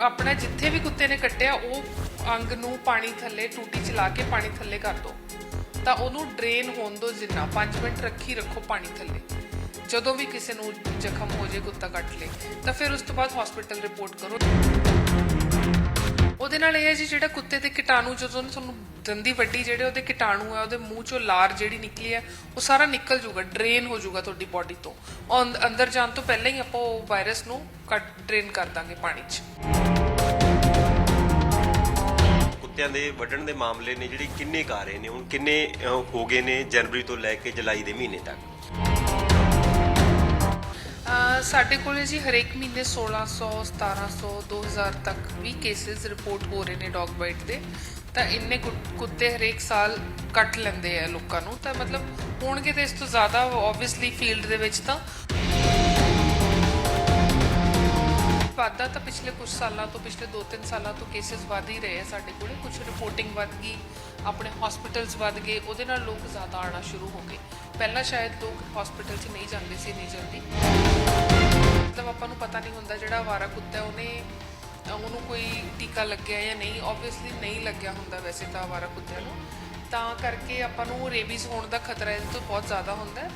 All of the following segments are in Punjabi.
ਆਪਣਾ ਜਿੱਥੇ ਵੀ ਕੁੱਤੇ ਨੇ ਕੱਟਿਆ, ਉਹ ਅੰਗ ਨੂੰ ਪਾਣੀ ਥੱਲੇ, ਟੂਟੀ ਚਲਾ ਕੇ ਪਾਣੀ ਥੱਲੇ ਕਰ ਦੋ। ਤਾਂ ਉਹਨੂੰ ਡਰੇਨ ਹੋਣ ਦੋ ਜਿੰਨਾ। 5 ਮਿੰਟ ਰੱਖੀ ਰੱਖੋ ਪਾਣੀ ਥੱਲੇ। ਜਦੋਂ ਵੀ ਕਿਸੇ ਨੂੰ ਜ਼ਖਮ ਹੋ ਜੇ ਕੁੱਤਾ ਕੱਟ ਲੇ, ਤਾਂ ਫਿਰ ਉਸ ਤੋਂ ਬਾਅਦ ਹਸਪੀਟਲ ਰਿਪੋਰਟ ਕਰੋ। ਉਹਦੇ ਨਾਲ ਇਹ ਹੈ ਜੀ, ਜਿਹੜਾ ਕੁੱਤੇ ਦੇ ਕੀਟਾਣੂ, ਜਦੋਂ ਤੁਹਾਨੂੰ ਦੰਦੀ ਵੱਡੀ ਜਿਹੜੇ ਉਹਦੇ ਕੀਟਾਣੂ ਆ, ਉਹਦੇ ਮੂੰਹ ਚੋਂ ਲਾਰ ਜਿਹੜੀ ਨਿਕਲੀ ਹੈ ਉਹ ਸਾਰਾ ਨਿਕਲ ਜਾਊਗਾ, ਡਰੇਨ ਹੋ ਜਾਊਗਾ ਤੁਹਾਡੀ ਬਾਡੀ ਤੋਂ। ਉਹ ਅੰਦ- ਅੰਦਰ ਜਾਣ ਤੋਂ ਪਹਿਲਾਂ ਹੀ ਆਪਾਂ ਉਹ ਵਾਇਰਸ ਨੂੰ ਕੱਟ, ਡਰੇਨ ਕਰ ਦਾਂਗੇ ਪਾਣੀ 'ਚ। ਕੁੱਤਿਆਂ ਦੇ ਵੱਢਣ ਦੇ ਮਾਮਲੇ ਨੇ ਜਿਹੜੇ ਕਿੰਨੇ ਕੁ ਰਹੇ ਨੇ, ਹੁਣ ਕਿੰਨੇ ਹੋ ਗਏ ਨੇ ਜਨਵਰੀ ਤੋਂ ਲੈ ਕੇ ਜੁਲਾਈ ਦੇ ਮਹੀਨੇ ਤੱਕ? ਸਾਡੇ ਕੋਲੇ ਜੀ ਹਰੇਕ ਮਹੀਨੇ 1600 1700 2000 ਤੱਕ ਵੀ ਕੇਸਿਸ ਰਿਪੋਰਟ ਹੋ ਰਹੇ ਨੇ ਡੌਗ ਬਾਈਟ ਦੇ। ਤਾਂ ਇੰਨੇ ਕੁੱਤੇ ਹਰੇਕ ਸਾਲ ਕੱਟ ਲੈਂਦੇ ਆ ਲੋਕਾਂ ਨੂੰ। ਤਾਂ ਮਤਲਬ ਹੋਣਗੇ ਤੇ ਇਸ ਤੋਂ ਜ਼ਿਆਦਾ ਆਬਵੀਅਸਲੀ ਫੀਲਡ ਦੇ ਵਿੱਚ ਤਾਂ। ਵਾਧਾ ਤਾਂ ਪਿਛਲੇ ਕੁਝ ਸਾਲਾਂ ਤੋਂ, ਪਿਛਲੇ 2-3 ਸਾਲਾਂ ਤੋਂ ਕੇਸਿਸ ਵਧ ਹੀ ਰਹੇ ਆ ਸਾਡੇ ਕੋਲੇ। ਕੁਝ ਰਿਪੋਰਟਿੰਗ ਵਧ ਗਈ, ਆਪਣੇ ਹਸਪੀਟਲਸ ਵਧ ਗਏ, ਉਹਦੇ ਨਾਲ ਲੋਕ ਜ਼ਿਆਦਾ ਆਣਾ ਸ਼ੁਰੂ ਹੋ ਗਏ। ਪਹਿਲਾਂ ਸ਼ਾਇਦ ਲੋਕ ਹਸਪੀਟਲ 'ਚ ਨਹੀਂ ਜਾਂਦੇ ਸੀ ਇੰਨੀ ਜਲਦੀ। ਮਤਲਬ ਆਪਾਂ ਨੂੰ ਪਤਾ ਨਹੀਂ ਹੁੰਦਾ ਜਿਹੜਾ ਆਵਾਰਾ ਕੁੱਤਾ ਉਹਨੇ, ਉਹਨੂੰ ਕੋਈ ਟੀਕਾ ਲੱਗਿਆ ਜਾਂ ਨਹੀਂ। ਆਬਵੀਅਸਲੀ ਨਹੀਂ ਲੱਗਿਆ ਹੁੰਦਾ ਵੈਸੇ ਤਾਂ ਆਵਾਰਾ ਕੁੱਤਿਆਂ ਨੂੰ। ਤਾਂ ਕਰਕੇ ਆਪਾਂ ਨੂੰ ਰੇਬੀਜ਼ ਹੋਣ ਦਾ ਖਤਰਾ ਇਹਦੇ ਤੋਂ ਬਹੁਤ ਜ਼ਿਆਦਾ ਹੁੰਦਾ ਹੈ।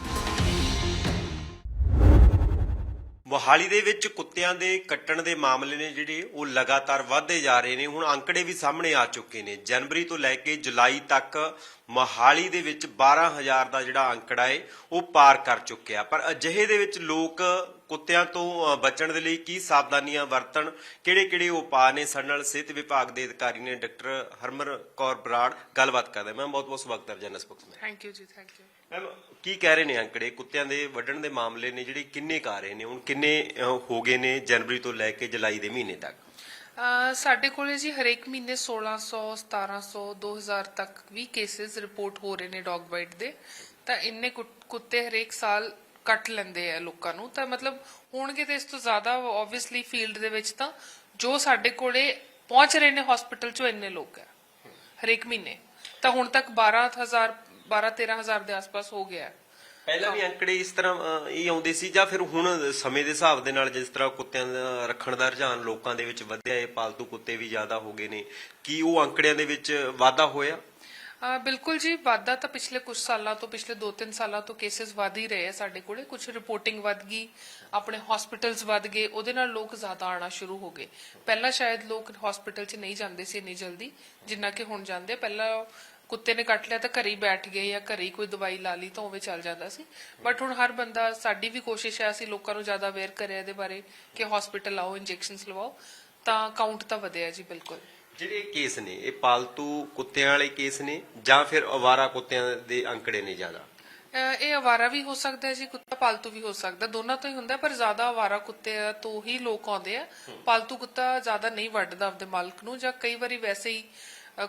ਮੋਹਾਲੀ ਦੇ ਵਿੱਚ ਕੁੱਤਿਆਂ ਦੇ ਕੱਟਣ ਦੇ ਮਾਮਲੇ ਨੇ ਜਿਹੜੇ ਉਹ ਲਗਾਤਾਰ ਵਧਦੇ ਜਾ ਰਹੇ ਨੇ। ਹੁਣ ਅੰਕੜੇ ਵੀ ਸਾਹਮਣੇ ਆ ਚੁੱਕੇ ਨੇ। ਜਨਵਰੀ ਤੋਂ ਲੈ ਕੇ ਜੁਲਾਈ ਤੱਕ ਮੋਹਾਲੀ ਦੇ ਵਿੱਚ 12000 ਦਾ ਜਿਹੜਾ ਅੰਕੜਾ ਹੈ ਉਹ ਪਾਰ ਕਰ ਚੁੱਕਿਆ। ਪਰ ਅਜਿਹੇ ਦੇ ਵਿੱਚ ਲੋਕ ਕੁੱਤਿਆਂ ਤੋਂ ਬਚਣ ਦੇ ਲਈ ਕੀ ਸਾਵਧਾਨੀਆਂ ਵਰਤਣ, ਕਿਹੜੇ-ਕਿਹੜੇ ਉਪਾਅ ਨੇ? ਸਾਡੇ ਨਾਲ ਸਿਹਤ ਵਿਭਾਗ ਦੇ ਅਧਿਕਾਰੀ ਨੇ ਡਾਕਟਰ ਹਰਮਨ ਕੌਰ ਬਰਾੜ। ਗੱਲਬਾਤ ਕਰਦੇ ਮੈਂ ਬਹੁਤ ਬਹੁਤ ਸਵਾਗਤ ਹੈ general spokesman thank you ji, thank you. Ma'am ਕੀ ਕਹਿ ਰਹੇ ਨੇ ਅੰਕੜੇ? ਕੁੱਤਿਆਂ ਦੇ ਵੱਢਣ ਦੇ ਮਾਮਲੇ ਨੇ ਜਿਹੜੇ ਕਿੰਨੇ ਕੁ ਰਹੇ ਨੇ? ਹੁਣ ਕਿੰਨੇ ਅ, ਹੋ ਗਏ ਨੇ ਜਨਵਰੀ ਤੋਂ ਲੈ ਕੇ ਜੁਲਾਈ ਦੇ ਮਹੀਨੇ ਤੱਕ? ਅਹ ਸਾਡੇ ਕੋਲੇ ਜੀ ਹਰੇਕ ਮਹੀਨੇ 1600 1700 2000 ਤੱਕ ਵੀ ਕੇਸਿਸ ਰਿਪੋਰਟ ਹੋ ਰਹੇ ਨੇ ਡੌਗ ਬਾਈਟ ਦੇ। ਤਾਂ ਇੰਨੇ ਕੁ- ਕੁੱਤੇ ਹਰੇਕ ਸਾਲ ਕੱਟ ਲੈਂਦੇ ਆ ਲੋਕਾਂ ਨੂੰ। ਤਾਂ ਮਤਲਬ ਹੋਣਗੇ ਤੇ ਇਸ ਤੋਂ ਜ਼ਿਆਦਾ ਆਬਵੀਅਸਲੀ ਫੀਲਡ ਦੇ ਵਿੱਚ ਤਾਂ ਜੋ ਸਾਡੇ ਕੋਲੇ ਪਹੁੰਚ ਰਹੇ ਨੇ ਹਸਪੀਟਲ 'ਚੋਂ ਇੰਨੇ ਲੋਕ ਆ ਹਰੇਕ ਮਹੀਨੇ। ਤਾਂ ਹੁਣ ਤੱਕ 12000 12 13000 ਦੇ ਆਸ-ਪਾਸ ਹੋ ਗਿਆ ਹੈ। ਪਹਿਲਾਂ ਵੀ ਅੰਕੜੇ ਇਸ ਤਰ੍ਹਾਂ ਅ, ਹੀ ਆਉਂਦੇ ਸੀ ਜਾਂ ਫਿਰ ਹੁਣ ਸਮੇਂ ਦੇ ਹਿਸਾਬ ਦੇ ਨਾਲ ਜਿਸ ਤਰ੍ਹਾਂ ਕੁੱਤਿਆਂ ਦਾ ਰੱਖਣ ਦਾ ਰੁਝਾਨ ਲੋਕਾਂ ਦੇ ਵਿੱਚ ਵਧਿਆ ਹੈ ਪਾਲਤੂ ਕੁੱਤੇ ਵੀ ਜ਼ਿਆਦਾ ਹੋ ਗਏ ਨੇ। ਕੀ ਉਹ ਅੰਕੜਿਆਂ ਦੇ ਵਿੱਚ ਵਾਧਾ ਹੋਇਆ? ਬਿਲਕੁਲ ਜੀ ਵਾਧਾ ਤਾਂ ਪਿਛਲੇ ਕੁਝ ਸਾਲਾਂ ਤੋਂ ਪਿਛਲੇ 2-3 ਸਾਲਾਂ ਤੋਂ ਕੇਸਿਸ ਵਧ ਹੀ ਰਹੇ ਆ ਸਾਡੇ ਕੋਲੇ। ਕੁਝ ਰਿਪੋਰਟਿੰਗ ਵਧ ਗਈ ਆਪਣੇ ਹਸਪੀਟਲਸ ਵਧ ਗਏ ਉਹਦੇ ਨਾਲ ਲੋਕ ਜ਼ਿਆਦਾ ਆਣਾ ਸ਼ੁਰੂ ਹੋ ਗਏ। ਪਹਿਲਾਂ ਸ਼ਾਇਦ ਲੋਕ ਹਸਪੀਟਲ 'ਚ ਨਹੀਂ ਜਾਂਦੇ ਸੀ ਇੰਨੀ ਜਲਦੀ ਜਿੰਨਾ ਕਿ ਹੁਣ ਜਾਂਦੇ ਆ। ਪਹਿਲਾਂ ਕੁੱਤੇ ਨੇ ਕੱਟ ਲਿਆ ਤਾਂ ਘਰੇ ਹੀ ਬੈਠ ਗਏ ਜਾਂ ਘਰੇ ਹੀ ਕੋਈ ਦਵਾਈ ਲਾ ਲਈ ਤਾਂ ਉਵੇਂ ਚੱਲ ਜਾਂਦਾ ਸੀ। ਬਟ ਹੁਣ ਹਰ ਬੰਦਾ ਸਾਡੀ ਵੀ ਕੋਸ਼ਿਸ਼ ਹੈ ਅਸੀਂ ਲੋਕਾਂ ਨੂੰ ਜ਼ਿਆਦਾ ਅਵੇਅਰ ਕਰਿਆ ਇਹਦੇ ਬਾਰੇ ਕਿ ਹਸਪੀਟਲ ਆਓ ਇੰਜੈਕਸ਼ਨਸ ਲਵਾਓ ਤਾਂ ਕਾਊਂਟ ਤਾਂ ਵਧਿਆ ਜੀ ਬਿਲਕੁਲ। ਜਿਹੜੇ ਕੇਸ ਨੇ ਇਹ ਪਾਲਤੂ ਕੁੱਤਿਆਂ ਵਾਲੇ ਕੇਸ ਨੇ ਜਾਂ ਫਿਰ ਅਵਾਰਾ ਕੁੱਤਿਆਂ ਦੇ ਅੰਕੜੇ ਨੇ ਜ਼ਿਆਦਾ? ਇਹ ਆਵਾਰਾ ਵੀ ਹੋ ਸਕਦਾ ਹੈ ਜੀ ਕੁੱਤਾ ਪਾਲਤੂ ਵੀ ਹੋ ਸਕਦਾ। ਦੋਨਾਂ ਤੋਂ ਹੀ ਹੁੰਦਾ ਪਰ ਜ਼ਿਆਦਾ ਆਵਾਰਾ ਕੁੱਤੇ ਤੋਂ ਹੀ ਲੋਕ ਆਉਂਦੇ ਆ। ਪਾਲਤੂ ਕੁੱਤਾ ਜ਼ਿਆਦਾ ਨਹੀਂ ਵੱਢਦਾ ਆਪਦੇ ਮਾਲਕ ਨੂੰ ਜਾਂ ਕਈ ਵਾਰੀ ਵੈਸੇ ਹੀ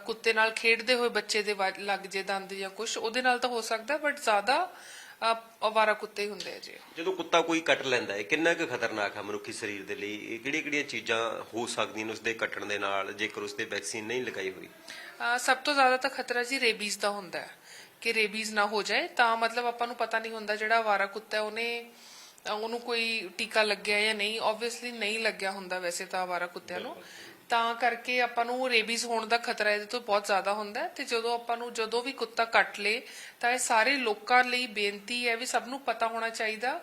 ਕੁੱਤੇ ਨਾਲ ਖੇਡਦੇ ਹੋਏ ਬੱਚੇ ਦੇ ਲੱਗ ਜੇ ਦੰਦ ਜਾਂ ਕੁਝ ਉਹਦੇ ਨਾਲ ਤਾਂ ਹੋ ਸਕਦਾ ਬਟ ਜ਼ਿਆਦਾ ਅਹ ਆਵਾਰਾ ਕੁੱਤੇ ਹੁੰਦੇ ਆ ਜੀ। ਜਦੋਂ ਕੁੱਤਾ ਕੋਈ ਕੱਟ ਲੈਂਦਾ ਹੈ ਕਿੰਨਾ ਕੁ ਖਤਰਨਾਕ ਹੈ ਮਨੁੱਖੀ ਸਰੀਰ ਦੇ ਲਈ? ਇਹ ਕਿਹੜੀਆਂ-ਕਿਹੜੀਆਂ ਚੀਜ਼ਾਂ ਹੋ ਸਕਦੀਆਂ ਨੇ ਉਸਦੇ ਕੱਟਣ ਦੇ ਨਾਲ ਜੇਕਰ ਉਸਦੇ ਵੈਕਸੀਨ ਨਹੀਂ ਲਗਾਈ ਹੋਈ? ਸਭ ਤੋਂ ਜ਼ਿਆਦਾ ਤਾਂ ਖਤਰਾ ਜੀ ਰੇਬੀਜ਼ ਦਾ ਹੁੰਦਾ ਹੈ। ਕਿ ਰੇਬੀਜ਼ ਨਾ ਹੋ ਜਾਏ ਤਾਂ ਮਤਲਬ ਆਪਾਂ ਨੂੰ ਪਤਾ ਨਹੀਂ ਹੁੰਦਾ ਜਿਹੜਾ ਆਵਾਰਾ ਕੁੱਤਾ ਹੈ ਉਹਨੇ ਉਹਨੂੰ ਕੋਈ ਟੀਕਾ ਲੱਗਿਆ ਜਾਂ ਨਹੀਂ। ਆਬਵੀਅਸਲੀ ਨਹੀਂ ਲੱਗਿਆ ਹੁੰਦਾ ਵੈਸੇ ਤਾਂ ਆਵਾਰਾ ਕੁੱਤਿਆਂ ਨੂੰ। ਤਾਂ ਕਰਕੇ ਆਪਾਂ ਨੂੰ ਰੇਬੀਜ਼ ਹੋਣ ਦਾ ਖਤਰਾ ਇਹਦੇ ਤੋਂ ਬਹੁਤ ਜ਼ਿਆਦਾ ਹੁੰਦਾ ਤੇ ਜਦੋਂ ਆਪਾਂ ਨੂੰ ਜਦੋਂ ਵੀ ਕੁੱਤਾ ਕੱਟ ਲੇ, ਤਾਂ ਇਹ ਸਾਰੇ ਲੋਕਾਂ ਲਈ ਬੇਨਤੀ ਹੈ ਵੀ ਸਭ ਨੂੰ ਪਤਾ ਹੋਣਾ ਚਾਹੀਦਾ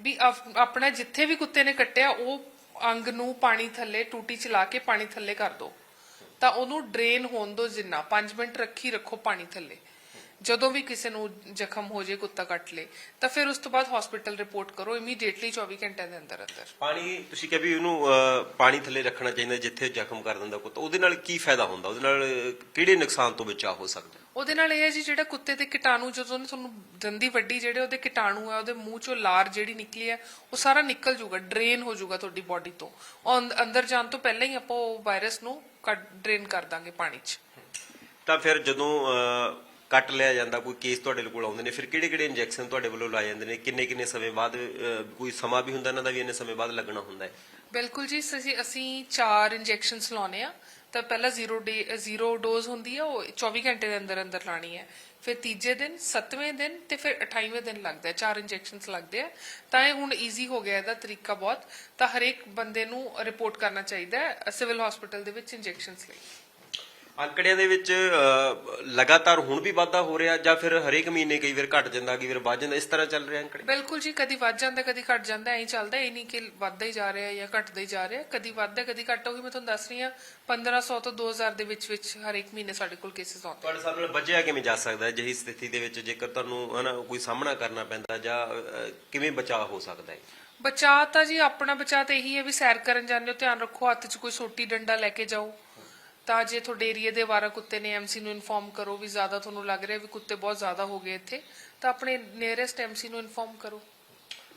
ਵੀ ਆਪਣਾ ਜਿੱਥੇ ਵੀ ਕੁੱਤੇ ਨੇ ਕੱਟਿਆ, ਉਹ ਅੰਗ ਨੂੰ ਪਾਣੀ ਥੱਲੇ, ਟੂਟੀ ਚਲਾ ਕੇ ਪਾਣੀ ਥੱਲੇ ਕਰ ਦਿਓ ਤਾਂ ਉਹਨੂੰ ਡਰੇਨ ਹੋਣ ਦੋ ਜਿੰਨਾ 5 ਮਿੰਟ ਰੱਖੀ ਰੱਖੋ ਪਾਣੀ ਥੱਲੇ। ਜਦੋਂ ਵੀ ਕਿਸੇ ਨੂੰ ਜ਼ਖਮ ਹੋ ਜੇ ਕੁੱਤਾ ਕੱਟ ਲੇ ਤਾਂ ਫਿਰ ਉਸ ਤੋਂ ਬਾਅਦ ਹਸਪੀਟਲ ਰਿਪੋਰਟ ਕਰੋ ਇਮੀਡੀਏਟਲੀ 24 ਘੰਟਿਆਂ ਦੇ ਅੰਦਰ ਅੰਦਰ। ਪਾਣੀ ਤੁਸੀਂ ਕਿਹਾ ਵੀ ਉਹਨੂੰ ਪਾਣੀ ਥੱਲੇ ਰੱਖਣਾ ਚਾਹੀਦਾ ਜਿੱਥੇ ਜ਼ਖਮ ਕਰ ਦਿੰਦਾ ਕੁੱਤਾ। ਉਹਦੇ ਨਾਲ ਕੀ ਫਾਇਦਾ ਹੁੰਦਾ? ਉਹਦੇ ਨਾਲ ਕਿਹੜੇ ਨੁਕਸਾਨ ਤੋਂ ਬਚਾਅ ਹੋ ਸਕਦਾ? ਉਹਦੇ ਨਾਲ ਇਹ ਹੈ ਜੀ ਜਿਹੜਾ ਕੁੱਤੇ ਦੇ ਕੀਟਾਣੂ ਜਦੋਂ ਤੁਹਾਨੂੰ ਦੰਦੀ ਵੱਡੀ ਜਿਹੜੇ ਉਹਦੇ ਕੀਟਾਣੂ ਆ ਉਹਦੇ ਮੂੰਹ ਚੋਂ ਲਾਰ ਜਿਹੜੀ ਨਿਕਲੀ ਹੈ ਉਹ ਸਾਰਾ ਨਿਕਲ ਜਾਊਗਾ ਡਰੇਨ ਹੋ ਜਾਊਗਾ ਤੁਹਾਡੀ ਬਾਡੀ ਤੋਂ। ਅੰਦਰ ਜਾਣ ਤੋਂ ਪਹਿਲਾਂ ਹੀ ਆਪਾਂ ਉਹ ਵਾਇਰਸ ਨੂੰ ਡਰੇਨ ਕਰ ਦਾਂਗੇ ਪਾਣੀ 'ਚ। ਤਾਂ ਫਿਰ ਜਦੋਂ ਕੱਟ ਲਿਆ ਜਾਂਦਾ, ਕੋਈ ਕੇਸ ਤੁਹਾਡੇ ਕੋਲ ਆਉਂਦੇ ਨੇ, ਫਿਰ ਕਿਹੜੇ ਕਿਹੜੇ ਇੰਜੈਕਸ਼ਨ ਤੁਹਾਡੇ ਵੱਲੋਂ ਲਾਏ ਜਾਂਦੇ ਨੇ, ਕਿੰਨੇ ਕਿੰਨੇ ਸਮੇਂ ਬਾਅਦ ਕੋਈ ਸਮਾਂ ਵੀ ਹੁੰਦਾ ਇਹਨਾਂ ਦਾ ਵੀ ਇੰਨੇ ਸਮੇਂ ਬਾਅਦ ਲੱਗਣਾ ਹੁੰਦਾ ਹੈ? ਬਿਲਕੁਲ ਜੀ ਅਸੀਂ ਚਾਰ ਇੰਜੈਕਸ਼ਨਸ ਲਾਉਨੇ ਆ, ਤਾਂ ਪਹਿਲਾਂ 0 ਡੇ 0 ਡੋਜ਼ ਹੁੰਦੀ ਹੈ ਉਹ 24 ਘੰਟੇ ਦੇ ਅੰਦਰ ਅੰਦਰ ਲਾਣੀ ਹੈ। ਫਿਰ ਤੀਜੇ ਦਿਨ 7ਵੇਂ ਦਿਨ ਤੇ ਫਿਰ 28ਵੇਂ ਦਿਨ ਲੱਗਦਾ ਹੈ, ਚਾਰ ਇੰਜੈਕਸ਼ਨਸ ਲੱਗਦੇ ਆ। ਤਾਂ ਇਹ ਹੁਣ ਈਜ਼ੀ ਹੋ ਗਿਆ ਇਹਦਾ ਤਰੀਕਾ ਬਹੁਤ, ਤਾਂ ਹਰੇਕ ਬੰਦੇ ਨੂੰ ਰਿਪੋਰਟ ਕਰਨਾ ਚਾਹੀਦਾ ਹੈ ਸਿਵਲ ਹਸਪੀਟਲ ਦੇ ਵਿੱਚ ਇੰਜੈਕਸ਼ਨਸ ਲਈ। ਅੰਕੜਿਆਂ ਦੇ ਵਿੱਚ ਲਗਾਤਾਰ ਹੁਣ ਵੀ ਵਾਧਾ ਹੋ ਰਿਹਾ ਜਾਂ ਫਿਰ ਹਰੇਕ ਮਹੀਨੇ ਕਈ ਵਾਰ ਘਟ ਜਾਂਦਾ ਕਈ ਵਾਰ ਵੱਧ ਜਾਂਦਾ ਇਸ ਤਰ੍ਹਾਂ ਚੱਲ ਰਿਹਾ ਅੰਕੜੇ? ਬਿਲਕੁਲ ਜੀ ਕਦੀ ਵੱਧ ਜਾਂਦਾ ਕਦੀ ਘਟ ਜਾਂਦਾ ਐਂ ਚੱਲਦਾ ਇਹ ਨਹੀਂ ਕਿ ਵੱਧਦਾ ਹੀ ਜਾ ਰਿਹਾ ਜਾਂ ਘਟਦਾ ਹੀ ਜਾ ਰਿਹਾ ਕਦੀ ਵੱਧਦਾ ਕਦੀ ਘਟਦਾ ਉਹੀ ਮੈਂ ਤੁਹਾਨੂੰ ਦੱਸ ਰਹੀ ਹਾਂ 1500 ਤੋਂ 2000 ਦੇ ਵਿੱਚ ਵਿੱਚ ਹਰ ਇੱਕ ਮਹੀਨੇ ਸਾਡੇ ਕੋਲ ਕੇਸਿਸ ਆਉਂਦੇ ਤੁਹਾਡੇ ਸਾਹਮਣੇ ਬਚਿਆ ਕਿਵੇਂ ਜਾ ਸਕਦਾ ਹੈ? ਜਿਹੀ ਸਥਿਤੀ ਦੇ ਵਿੱਚ ਜੇਕਰ ਤੁਹਾਨੂੰ ਹਨਾ ਕੋਈ ਸਾਹਮਣਾ ਕਰਨਾ ਪੈਂਦਾ ਜਾਂ ਕਿਵੇਂ ਬਚਾਅ ਹੋ ਸਕਦਾ ਹੈ? ਬਚਾਅ ਤਾਂ ਜੀ ਆਪਣਾ ਬਚਾਅ ਤਾਂ ਇਹੀ ਹੈ ਵੀ ਸੈਰ ਕਰਨ ਜਾਂਦੇ ਹੋ ਧਿਆਨ ਰੱਖੋ ਹੱਥ 'ਚ ਕੋਈ ਸੋਟੀ ਡੰਡਾ ਲੈ ਕੇ ਜਾਓ। ਤਾਂ ਜੇ ਤੁਹਾਡੇ ਏਰੀਆ ਦੇ ਵਾਰਾ ਕੁੱਤੇ ਨੇ ਐਮਸੀ ਨੂੰ ਇਨਫੋਰਮ ਕਰੋ ਵੀ ਜ਼ਿਆਦਾ ਤੁਹਾਨੂੰ ਲੱਗ ਰਿਹਾ ਵੀ ਕੁੱਤੇ ਬਹੁਤ ਜ਼ਿਆਦਾ ਹੋ ਗਏ ਇੱਥੇ ਤਾਂ ਆਪਣੇ ਨੀਅਰੈਸਟ ਐਮਸੀ ਨੂੰ ਇਨਫੋਰਮ ਕਰੋ।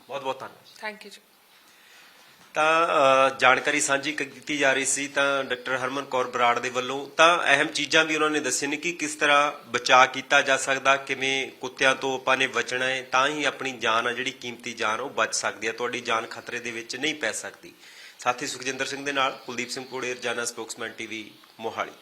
ਬਹੁਤ ਬਹੁਤ ਧੰਨਵਾਦ। ਥੈਂਕ ਯੂ ਜੀ। ਤਾਂ ਅ, ਜਾਣਕਾਰੀ ਸਾਂਝੀ ਕੀਤੀ ਜਾ ਰਹੀ ਸੀ ਤਾਂ ਡਾਕਟਰ ਹਰਮਨ ਕੌਰ ਬਰਾੜ ਦੇ ਵੱਲੋਂ। ਤਾਂ ਅਹਿਮ ਚੀਜ਼ਾਂ ਵੀ ਉਹਨਾਂ ਨੇ ਦੱਸੀਆਂ ਨੇ ਕਿ ਕਿਸ ਤਰ੍ਹਾਂ ਬਚਾਅ ਕੀਤਾ ਜਾ ਸਕਦਾ ਕਿਵੇਂ ਕੁੱਤਿਆਂ ਤੋਂ ਆਪਾਂ ਨੇ ਬਚਣਾ ਹੈ ਤਾਂ ਹੀ ਆਪਣੀ ਜਾਨ ਆ ਜਿਹੜੀ ਕੀਮਤੀ ਜਾਨ ਉਹ ਬਚ ਸਕਦੀ ਹੈ ਤੁਹਾਡੀ ਜਾਨ ਖਤਰੇ ਦੇ ਵਿੱਚ ਨਹੀਂ ਪੈ ਸਕਦੀ। ਸਾਥੀ ਸੁਖਜਿੰਦਰ ਸਿੰਘ ਦੇ ਨਾਲ ਕੁਲਦੀਪ ਸਿੰਘ ਕੋੜੇ ਰਜਾਨਾ ਸਪੋਕਸਮੈਨ ਟੀਵੀ ਮੋਹਾਲੀ